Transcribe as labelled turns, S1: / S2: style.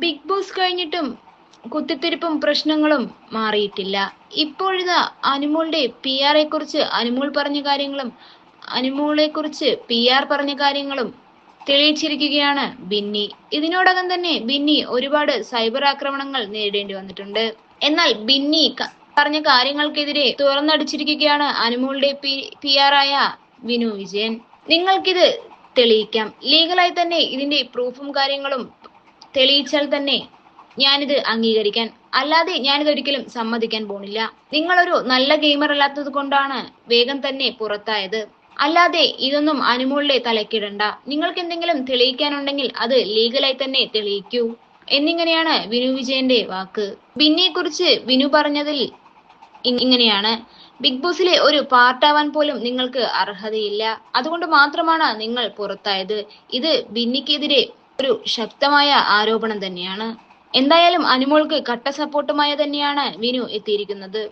S1: Big boss കഴിഞ്ഞിട്ടും കുത്തിത്തിരിപ്പും പ്രശ്നങ്ങളും മാറിയിട്ടില്ല. ഇപ്പോഴിതാ അനുമോളുടെ പി ആറെ കുറിച്ച് അനുമോൾ പറഞ്ഞ കാര്യങ്ങളും അനുമോളെ കുറിച്ച് പി ആർ പറഞ്ഞ കാര്യങ്ങളും തെളിയിച്ചിരിക്കുകയാണ് ബിന്നി. ഇതിനോടകം തന്നെ ബിന്നി ഒരുപാട് സൈബർ ആക്രമണങ്ങൾ നേരിടേണ്ടി വന്നിട്ടുണ്ട്. എന്നാൽ ബിന്നി പറഞ്ഞ കാര്യങ്ങൾക്കെതിരെ തുറന്നടിച്ചിരിക്കുകയാണ് അനുമോളുടെ പി ആർ ആയ വിനു വിജയൻ. നിങ്ങൾക്കിത് തെളിയിക്കാം. ലീഗലായി തന്നെ ഇതിന്റെ പ്രൂഫും കാര്യങ്ങളും തെളിയിച്ചാൽ തന്നെ ഞാനിത് അംഗീകരിക്കാൻ. അല്ലാതെ ഞാനിത് ഒരിക്കലും സമ്മതിക്കാൻ പോണില്ല. നിങ്ങളൊരു നല്ല ഗെയിമർ അല്ലാത്തത് കൊണ്ടാണ് വേഗം തന്നെ പുറത്തായത്. അല്ലാതെ ഇതൊന്നും അനുമോളിലെ തലക്കിടണ്ട. നിങ്ങൾക്ക് എന്തെങ്കിലും തെളിയിക്കാനുണ്ടെങ്കിൽ അത് ലീഗലായി തന്നെ തെളിയിക്കൂ. എന്നിങ്ങനെയാണ് വിനു വിജയന്റെ വാക്ക്. ബിന്നിയെ കുറിച്ച് വിനു പറഞ്ഞതിൽ ഇങ്ങനെയാണ്. ബിഗ് ബോസിലെ ഒരു പാർട്ടാവാൻ പോലും നിങ്ങൾക്ക് അർഹതയില്ല. അതുകൊണ്ട് മാത്രമാണ് നിങ്ങൾ പുറത്തായത്. ഇത് ബിന്നിക്കെതിരെ ഒരു ശക്തമായ ആരോപണം തന്നെയാണ്. എന്തായാലും അനുമോൾക്ക് കട്ട സപ്പോർട്ടുമായി തന്നെയാണ് വിനു എത്തിയിരിക്കുന്നത്.